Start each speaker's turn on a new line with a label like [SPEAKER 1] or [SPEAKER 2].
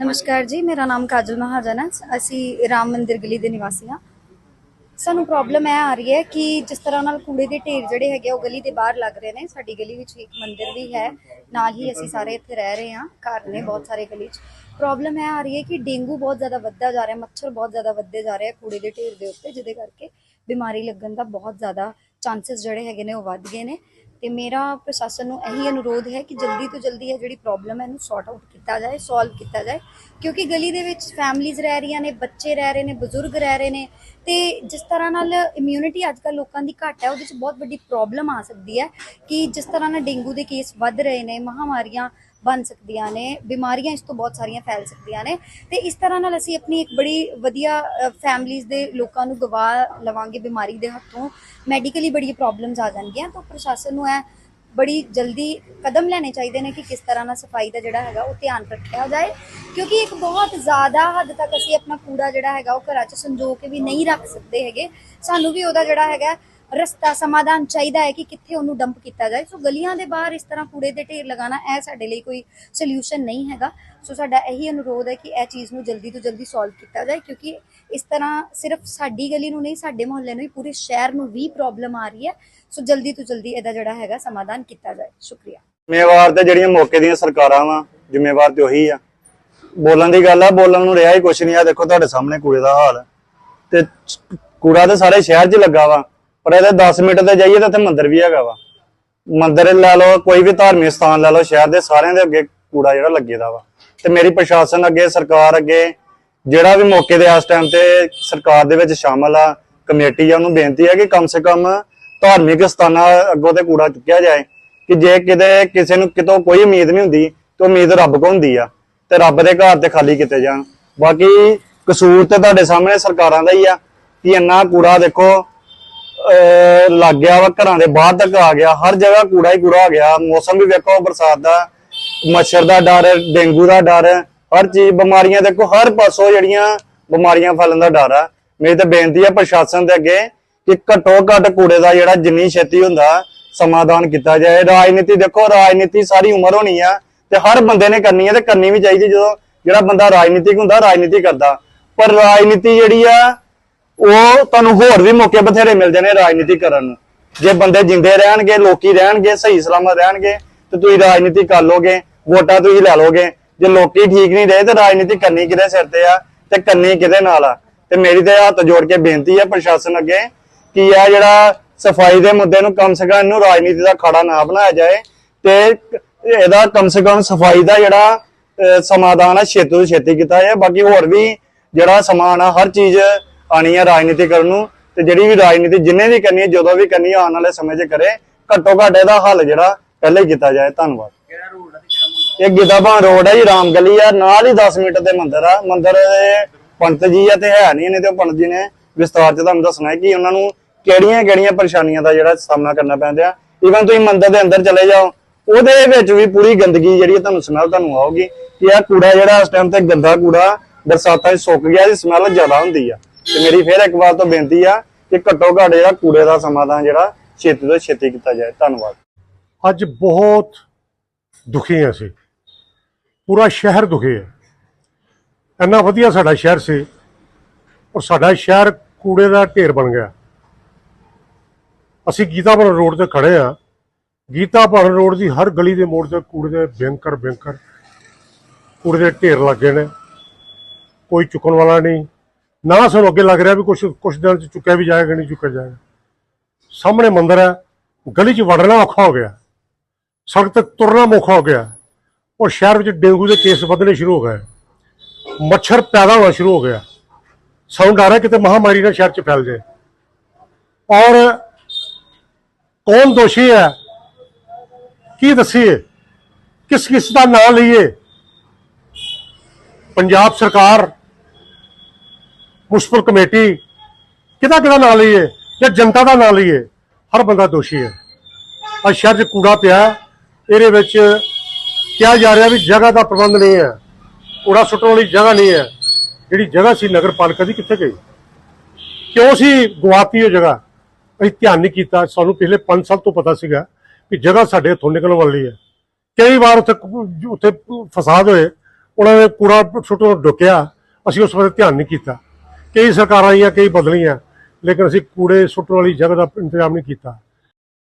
[SPEAKER 1] ਨਮਸਕਾਰ ਜੀ ਮੇਰਾ ਨਾਮ ਕਾਜਲ ਮਹਾਜਨ ਹੈ। ਅਸੀਂ ਰਾਮ ਮੰਦਿਰ ਗਲੀ ਦੇ ਨਿਵਾਸੀ ਹਾਂ। ਸਾਨੂੰ ਪ੍ਰੋਬਲਮ ਇਹ ਆ ਰਹੀ ਹੈ ਕਿ ਜਿਸ ਤਰ੍ਹਾਂ ਨਾਲ ਕੂੜੇ ਦੇ ਢੇਰ ਜਿਹੜੇ ਹੈਗੇ ਆ, ਉਹ ਗਲੀ ਦੇ ਬਾਹਰ ਲੱਗ ਰਹੇ ਨੇ। ਸਾਡੀ ਗਲੀ ਵਿੱਚ ਇੱਕ ਮੰਦਿਰ ਵੀ ਹੈ। ਨਾਲ ਹੀ ਅਸੀਂ ਸਾਰੇ ਇੱਥੇ ਰਹਿ ਰਹੇ ਹਾਂ। ਘਰ ਨੇ ਬਹੁਤ ਸਾਰੇ ਗਲੀ 'ਚ। ਪ੍ਰੋਬਲਮ ਇਹ ਆ ਰਹੀ ਹੈ ਕਿ ਡੇਂਗੂ ਬਹੁਤ ਜ਼ਿਆਦਾ ਵੱਧਦਾ ਜਾ ਰਿਹਾ ਮੱਛਰ ਬਹੁਤ ਜ਼ਿਆਦਾ ਵੱਧਦੇ ਜਾ ਰਹੇ ਆ ਕੂੜੇ ਦੇ ਢੇਰ ਦੇ ਉੱਤੇ ਜਿਹਦੇ ਕਰਕੇ ਬਿਮਾਰੀ ਲੱਗਣ ਦਾ ਬਹੁਤ ਜ਼ਿਆਦਾ ਚਾਂਸਸ ਜਿਹੜੇ ਹੈਗੇ ਨੇ ਉਹ ਵੱਧ ਗਏ ਨੇ। ਤੇ ਮੇਰਾ ਪ੍ਰਸ਼ਾਸਨ ਨੂੰ ਇਹੀ ਅਨੁਰੋਧ ਹੈ ਕਿ ਜਲਦੀ ਤੋਂ ਜਲਦੀ ਇਹ ਜਿਹੜੀ ਪ੍ਰੋਬਲਮ ਹੈ ਇਹਨੂੰ ਸੌਰਟ ਆਊਟ ਕੀਤਾ ਜਾਏ ਸੋਲਵ ਕੀਤਾ ਜਾਏ। ਕਿਉਂਕਿ ਗਲੀ ਦੇ ਵਿੱਚ ਫੈਮਲੀਆਂ ਰਹਿ ਰਹੀਆਂ ਨੇ, ਬੱਚੇ ਰਹਿ ਰਹੇ ਨੇ, ਬਜ਼ੁਰਗ ਰਹਿ ਰਹੇ ਨੇ, ਤੇ ਜਿਸ ਤਰ੍ਹਾਂ ਨਾਲ ਇਮਿਊਨਿਟੀ ਅੱਜ ਕੱਲ੍ਹ ਲੋਕਾਂ ਦੀ ਘੱਟ ਹੈ, ਉਹਦੇ ਵਿੱਚ ਬਹੁਤ ਵੱਡੀ ਪ੍ਰੋਬਲਮ ਆ ਸਕਦੀ ਹੈ ਕਿ ਜਿਸ ਤਰ੍ਹਾਂ ਨਾਲ ਡੇਂਗੂ ਦੇ ਕੇਸ ਵੱਧ ਰਹੇ ਨੇ, ਮਹਾਮਾਰੀਆਂ ਬਣ ਸਕਦੀਆਂ ਨੇ, ਬਿਮਾਰੀਆਂ ਇਸ ਤੋਂ ਬਹੁਤ ਸਾਰੀਆਂ ਫੈਲ ਸਕਦੀਆਂ ਨੇ। ਤੇ ਇਸ ਤਰ੍ਹਾਂ ਨਾਲ ਅਸੀਂ ਆਪਣੀ ਇੱਕ ਬੜੀ ਵਧੀਆ ਫੈਮਲੀਆਂ ਦੇ ਲੋਕਾਂ ਨੂੰ ਗਵਾ ਲਵਾਂਗੇ ਬਿਮਾਰੀ ਦੇ ਹੱਥੋਂ। ਮੈਡੀਕਲੀ ਬੜੀ ਪ੍ਰੋਬਲਮਸ ਆ ਜਾਣਗੀਆਂ, ਤਾਂ ਪ੍ਰਸ਼ਾਸਨ ਨੂੰ ਇਹ ਬੜੀ ਜਲਦੀ ਕਦਮ ਲੈਣੇ ਚਾਹੀਦੇ ਨੇ ਕਿ ਕਿਸ ਤਰ੍ਹਾਂ ਨਾਲ ਸਫ਼ਾਈ ਦਾ ਜਿਹੜਾ ਹੈਗਾ ਉਹ ਧਿਆਨ ਰੱਖਿਆ ਜਾਏ। ਕਿਉਂਕਿ ਇੱਕ ਬਹੁਤ ਜ਼ਿਆਦਾ ਹੱਦ ਤੱਕ ਅਸੀਂ ਆਪਣਾ ਕੂੜਾ ਜਿਹੜਾ ਹੈਗਾ ਉਹ ਘਰਾਂ 'ਚ ਸੰਜੋ ਕੇ ਵੀ ਨਹੀਂ ਰੱਖ ਸਕਦੇ ਹੈਗੇ। ਸਾਨੂੰ ਵੀ ਉਹਦਾ ਜਿਹੜਾ ਹੈਗਾ ਰਸਤਾ ਸਮਾਧਾਨ ਚਾਹੀਦਾ ਹੈ ਕਿ ਕਿੱਥੇ ਉਹਨੂੰ ਡੰਪ ਕੀਤਾ ਜਾਏ। ਸੋ ਗਲੀਆਂ ਦੇ ਬਾਹਰ ਇਸ ਤਰ੍ਹਾਂ ਕੂੜੇ ਦੇ ਢੇਰ ਲਗਾਉਣਾ, ਇਹ ਸਾਡੇ ਲਈ ਕੋਈ ਸੋਲੂਸ਼ਨ ਨਹੀਂ ਹੈਗਾ। ਸੋ ਸਾਡਾ ਇਹੀ ਅਨੁਰੋਧ ਹੈ ਕਿ ਇਹ ਚੀਜ਼ ਨੂੰ ਜਲਦੀ ਤੋਂ ਜਲਦੀ ਸੋਲਵ ਕੀਤਾ ਜਾਏ, ਕਿਉਂਕਿ ਇਸ ਤਰ੍ਹਾਂ ਸਿਰਫ ਸਾਡੀ ਗਲੀ ਨੂੰ ਨਹੀਂ, ਸਾਡੇ ਮੁਹੱਲੇ ਨੂੰ ਹੀ ਪੂਰੇ ਸ਼ਹਿਰ ਨੂੰ ਵੀ ਪ੍ਰੋਬਲਮ ਆ ਰਹੀ ਹੈ। ਸੋ ਜਲਦੀ ਤੋਂ ਜਲਦੀ ਇਹਦਾ ਜਿਹੜਾ ਹੈਗਾ ਸਮਾਧਾਨ ਕੀਤਾ ਜਾਏ। ਸ਼ੁਕਰੀਆ।
[SPEAKER 2] ਜ਼ਿੰਮੇਵਾਰ ਤੇ ਜਿਹੜੀਆਂ ਮੌਕੇ ਦੀਆਂ ਸਰਕਾਰਾਂ ਵਾ, ਜ਼ਿੰਮੇਵਾਰ ਤੇ ਉਹੀ ਆ। ਬੋਲਣ ਦੀ ਗੱਲ ਆ, ਬੋਲਣ ਨੂੰ ਰਿਹਾ ਹੀ ਕੁਛ ਨਹੀਂ ਆ। ਦੇਖੋ ਤੁਹਾਡੇ ਸਾਹਮਣੇ ਕੂੜੇ ਦਾ ਹਾਲ। ਤੇ ਕੂੜਾ ਤੇ ਸਾਰੇ ਸ਼ਹਿਰ 'ਚ ਲੱਗਾ ਵਾ। ਪਰ ਇਹਦੇ 10 ਮਿੰਟ ਤੇ ਜਾਈਏ ਤਾਂ ਇੱਥੇ ਮੰਦਿਰ ਵੀ ਹੈਗਾ ਵਾ। ਮੰਦਿਰ ਲੈ ਲਓ, ਕੋਈ ਵੀ ਧਾਰਮਿਕ ਸਥਾਨ ਲੈ ਲਓ, ਸ਼ਹਿਰ ਦੇ ਸਾਰਿਆਂ ਦੇ ਅੱਗੇ ਕੂੜਾ ਜਿਹੜਾ ਲੱਗੇਦਾ ਵਾ। ਤੇ ਮੇਰੀ ਪ੍ਰਸ਼ਾਸਨ ਅੱਗੇ, ਸਰਕਾਰ ਅੱਗੇ, ਜਿਹੜਾ ਵੀ ਮੌਕੇ ਦੇ ਇਸ ਟਾਈਮ ਤੇ ਸਰਕਾਰ ਦੇ ਵਿੱਚ ਸ਼ਾਮਲ ਆ, ਕਮੇਟੀ ਆ, ਉਹਨੂੰ ਬੇਨਤੀ ਹੈ ਕਿ ਕਮ ਸੇ ਕਮ ਧਾਰਮਿਕ ਸਥਾਨਾਂ ਅੱਗੋਂ ਤੇ ਕੂੜਾ ਚੁੱਕਿਆ ਜਾਏ, ਕਿ ਜੇ ਕਿਤੇ ਕਿਸੇ ਨੂੰ ਕਿਤੋਂ ਕੋਈ ਉਮੀਦ ਨਹੀਂ ਹੁੰਦੀ, ਤੇ ਉਮੀਦ ਰੱਬ ਕੋ ਹੁੰਦੀ ਆ, ਤੇ ਰੱਬ ਦੇ ਘਰ ਤੇ ਖਾਲੀ ਕੀਤੇ ਜਾਣ। ਬਾਕੀ ਕਸੂਰ ਤੇ ਤੁਹਾਡੇ ਸਾਹਮਣੇ ਸਰਕਾਰਾਂ ਦਾ ਹੀ ਆ, ਕਿ ਇੰਨਾ ਕੂੜਾ ਦੇਖੋ ਲੱਗ ਗਿਆ ਵਾ, ਘਰਾਂ ਦੇ ਬਾਹਰ ਤੱਕ ਆ ਗਿਆ। ਹਰ ਜਗ੍ਹਾ ਕੂੜਾ ਹੀ ਕੂੜਾ ਆ ਗਿਆ। ਮੌਸਮ ਵੀ ਵੇਖੋ, ਬਰਸਾਤ ਦਾ, ਮੱਛਰ ਦਾ ਡਰ, ਡੇਂਗੂ ਦਾ ਡਰ, ਹਰ ਚੀਜ਼, ਬਿਮਾਰੀਆਂ ਦੇਖੋ, ਹਰ ਪਾਸੋਂ ਜਿਹੜੀਆਂ ਬਿਮਾਰੀਆਂ ਫੈਲਣ ਦਾ ਡਰ ਆ। ਮੇਰੀ ਤਾਂ ਬੇਨਤੀ ਆ ਪ੍ਰਸ਼ਾਸਨ ਦੇ ਅੱਗੇ ਕਿ ਘੱਟੋ ਘੱਟ ਕੂੜੇ ਦਾ ਜਿਹੜਾ ਜਿੰਨੀ ਛੇਤੀ ਹੁੰਦਾ, ਸਮਾਧਾਨ ਕੀਤਾ ਜਾਏ। ਰਾਜਨੀਤੀ ਦੇਖੋ, ਰਾਜਨੀਤੀ ਸਾਰੀ ਉਮਰ ਹੋਣੀ ਆ ਤੇ ਹਰ ਬੰਦੇ ਨੇ ਕਰਨੀ ਆ ਤੇ ਕਰਨੀ ਵੀ ਚਾਹੀਦੀ। ਜਦੋਂ ਜਿਹੜਾ ਬੰਦਾ ਰਾਜਨੀਤਿਕ ਹੁੰਦਾ, ਰਾਜਨੀਤੀ ਕਰਦਾ। ਪਰ ਰਾਜਨੀਤੀ ਜਿਹੜੀ ਆ ਉਹ ਤੁਹਾਨੂੰ ਹੋਰ ਵੀ ਮੌਕੇ ਬਥੇਰੇ ਮਿਲ ਜਾਣੇ ਰਾਜਨੀਤੀ ਕਰਨ ਨੂੰ। ਜੇ ਬੰਦੇ ਜਿੰਦੇ ਰਹਿਣਗੇ, ਲੋਕੀ ਰਹਿਣਗੇ, ਸਹੀ ਸਲਾਮਤ ਰਹਿਣਗੇ, ਤੇ ਤੁਸੀਂ ਰਾਜਨੀਤੀ ਕਰ ਲੋਗੇ, ਵੋਟਾਂ ਤੁਸੀਂ ਲੈ ਲੋਗੇ। ਜੇ ਲੋਕੀ ਠੀਕ ਨਹੀਂ ਰਹੇ, ਤੇ ਰਾਜਨੀਤੀ ਕਰਨੀ ਕਿਹਦੇ ਸਿਰ ਤੇ ਆ, ਤੇ ਕਰਨੀ ਕਿਹਦੇ ਨਾਲ ਆ? ਤੇ ਮੇਰੀ ਤੇ ਹੱਥ ਜੋੜ ਕੇ ਬੇਨਤੀ ਆ ਪ੍ਰਸ਼ਾਸਨ ਅੱਗੇ ਕਿ ਇਹ ਜਿਹੜਾ ਸਫ਼ਾਈ ਦੇ ਮੁੱਦੇ ਨੂੰ ਕਮ ਸੇ ਕਮ ਇਹਨੂੰ ਰਾਜਨੀਤੀ ਦਾ ਖੜਾ ਨਾ ਬਣਾਇਆ ਜਾਏ, ਤੇ ਇਹਦਾ ਕਮ ਸੇ ਕਮ ਸਫ਼ਾਈ ਦਾ ਜਿਹੜਾ ਸਮਾਧਾਨ ਆ, ਛੇਤੀ ਤੋਂ ਛੇਤੀ ਕੀਤਾ ਜਾਏ। ਬਾਕੀ ਹੋਰ ਵੀ ਜਿਹੜਾ ਸਮਾਨ ਆ, ਹਰ ਚੀਜ਼ ਆਣੀ ਆ ਰਾਜਨੀਤੀ ਕਰਨ ਨੂੰ ਤੇ ਜਿਹੜੀ ਵੀ ਰਾਜਨੀਤੀ ਜਿੰਨੇ ਵੀ ਕਰਨੀ ਹੈ ਜਦੋਂ ਵੀ ਕਰਨੀ ਹੈ ਆਉਣ ਵਾਲੇ ਸਮੇਂ 'ਚ ਕਰੇ। ਘੱਟੋ ਘੱਟ ਇਹਦਾ ਹੱਲ ਜਿਹੜਾ ਪਹਿਲੇ ਹੀ ਕੀਤਾ ਜਾਏ। ਧੰਨਵਾਦ। ਇਹ ਗਿੱਦਾਬਾਂ ਰੋਡ ਹੈ ਜੀ ਰਾਮ ਗਲੀ ਆ। ਨਾਲ ਹੀ 10 ਮਿੰਟ ਦੇ ਮੰਦਿਰ ਆ। ਮੰਦਿਰ ਦੇ ਪੰਡਤ ਜੀ ਆ ਤੇ ਹੈ ਨਹੀਂ ਨੇ ਤੇ ਪੰਡਤ ਜੀ ਨੇ ਵਿਸਤਾਰ 'ਚ ਤੁਹਾਨੂੰ ਦੱਸਣਾ ਹੈ ਕਿ ਉਹਨਾਂ ਨੂੰ ਕਿਹੜੀਆਂ ਕਿਹੜੀਆਂ ਪਰੇਸ਼ਾਨੀਆਂ ਦਾ ਜਿਹੜਾ ਸਾਹਮਣਾ ਕਰਨਾ ਪੈਂਦਾ ਈਵਨ ਤੁਸੀਂ ਮੰਦਿਰ ਦੇ ਅੰਦਰ ਚਲੇ ਜਾਓ ਉਹਦੇ ਵਿੱਚ ਵੀ ਪੂਰੀ ਗੰਦਗੀ ਜਿਹੜੀ ਹੈ ਤੁਹਾਨੂੰ ਸਮੈਲ ਤੁਹਾਨੂੰ ਆਊਗੀ ਕਿ ਇਹ ਕੂੜਾ ਜਿਹੜਾ ਇਸ ਟਾਈਮ ਤੇ ਗੰਦਾ ਕੂੜਾ ਬਰਸਾਤਾਂ 'ਚ ਸੁੱਕ ਗਿਆ ਦੀ ਸਮੈਲ ਜ਼ਿਆਦਾ ਹੁੰਦੀ ਆ। ਤੇ ਮੇਰੀ ਫੇਰ ਇੱਕ ਵਾਰ ਤੋਂ ਬੇਨਤੀ ਆ ਕਿ ਘੱਟੋ ਘੱਟ ਜਿਹੜਾ ਕੂੜੇ ਦਾ ਸਮਾਧਾਨ ਜਿਹੜਾ ਛੇਤੀ ਤੋਂ ਛੇਤੀ ਕੀਤਾ ਜਾਏ। ਧੰਨਵਾਦ।
[SPEAKER 3] ਅੱਜ ਬਹੁਤ ਦੁਖੀ ਹਾਂ ਅਸੀਂ। ਪੂਰਾ ਸ਼ਹਿਰ ਦੁਖੀ ਹੈ। ਇੰਨਾ ਵਧੀਆ ਸਾਡਾ ਸ਼ਹਿਰ ਸੀ ਔਰ ਸਾਡਾ ਸ਼ਹਿਰ ਕੂੜੇ ਦਾ ਢੇਰ ਬਣ ਗਿਆ। ਅਸੀਂ ਗੀਤਾ ਭਵਨ ਰੋਡ ਤੇ ਖੜੇ ਆ ਗੀਤਾ ਭਵਨ ਰੋਡ ਦੀ ਹਰ ਗਲੀ ਦੇ ਮੋੜ ਤੇ ਕੂੜੇ ਦੇ ਭਿਅੰਕਰ ਭਿਅੰਕਰ ਕੂੜੇ ਦੇ ਢੇਰ ਲੱਗੇ ਨੇ। ਕੋਈ ਚੁੱਕਣ ਵਾਲਾ ਨਹੀਂ ਨਾ ਸਾਨੂੰ ਅੱਗੇ ਲੱਗ ਰਿਹਾ ਵੀ ਕੁਝ ਕੁਝ ਦਿਨ ਚ ਚੁੱਕਿਆ ਵੀ ਜਾਏਗਾ, ਨਹੀਂ ਚੁੱਕਿਆ ਜਾਏਗਾ। ਸਾਹਮਣੇ ਮੰਦਰ ਹੈ, ਗਲੀ 'ਚ ਵੜਨਾ ਔਖਾ ਹੋ ਗਿਆ। ਸੜਕ ਤੇ ਤੁਰਨਾ ਔਖਾ ਹੋ ਗਿਆ। ਔਰ ਸ਼ਹਿਰ ਵਿੱਚ ਡੇਂਗੂ ਦੇ ਕੇਸ ਵਧਣੇ ਸ਼ੁਰੂ ਹੋ ਗਏ। ਮੱਛਰ ਪੈਦਾ ਹੋਣਾ ਸ਼ੁਰੂ ਹੋ ਗਿਆ। ਸਾਨੂੰ ਡਰ ਹੈ ਕਿਤੇ ਮਹਾਮਾਰੀ ਨਾ ਸ਼ਹਿਰ 'ਚ ਫੈਲ ਜਾਏ। ਔਰ ਕੌਣ ਦੋਸ਼ੀ ਹੈ? ਕੀ ਦੱਸੀਏ? ਕਿਸ ਕਿਸ ਦਾ ਨਾਂ ਲਈਏ? ਪੰਜਾਬ ਸਰਕਾਰ ਮੁਸਪਲ ਕਮੇਟੀ ਕਿਹਦਾ ਕਿਹਦਾ ਨਾਂ ਲਈਏ ਜਾਂ ਜਨਤਾ ਦਾ ਨਾਂ ਲਈਏ, ਹਰ ਬੰਦਾ ਦੋਸ਼ੀ ਹੈ। ਅੱਜ ਸ਼ਹਿਰ 'ਚ ਕੂੜਾ ਪਿਆ, ਇਹਦੇ ਵਿੱਚ ਕਿਹਾ ਜਾ ਰਿਹਾ ਵੀ ਜਗ੍ਹਾ ਦਾ ਪ੍ਰਬੰਧ ਨਹੀਂ ਹੈ, ਕੂੜਾ ਸੁੱਟਣ ਵਾਲੀ ਜਗ੍ਹਾ ਨਹੀਂ ਹੈ, ਜਿਹੜੀ ਜਗ੍ਹਾ ਸੀ ਨਗਰ ਪਾਲਿਕਾ ਦੀ ਕਿੱਥੇ ਗਈ? ਕਿਉਂ ਸੀ ਗਵਾਤੀ ਉਹ ਜਗ੍ਹਾ? ਅਸੀਂ ਧਿਆਨ ਨਹੀਂ ਕੀਤਾ, ਸਾਨੂੰ ਪਿਛਲੇ 5 ਸਾਲ ਤੋਂ ਪਤਾ ਸੀਗਾ ਕਿ ਜਗ੍ਹਾ ਸਾਡੇ ਹੱਥੋਂ ਨਿਕਲਣ ਵਾਲੀ ਹੈ। ਕਈ ਵਾਰ ਉੱਥੇ ਉੱਥੇ ਫਸਾਦ ਹੋਏ, ਉਹਨਾਂ ਨੇ ਕੂੜਾ ਸੁੱਟਣ ਤੋਂ ਡੁੱਕਿਆ ਅਸੀਂ ਉਸ ਬਾਰੇ ਧਿਆਨ ਨਹੀਂ ਕੀਤਾ। ਕਈ ਸਰਕਾਰਾਂ ਆਈਆਂ, ਕਈ ਬਦਲੀਆਂ, ਲੇਕਿਨ ਅਸੀਂ ਕੂੜੇ ਸੁੱਟਣ ਵਾਲੀ ਜਗ੍ਹਾ ਦਾ ਇੰਤਜ਼ਾਮ ਨਹੀਂ ਕੀਤਾ।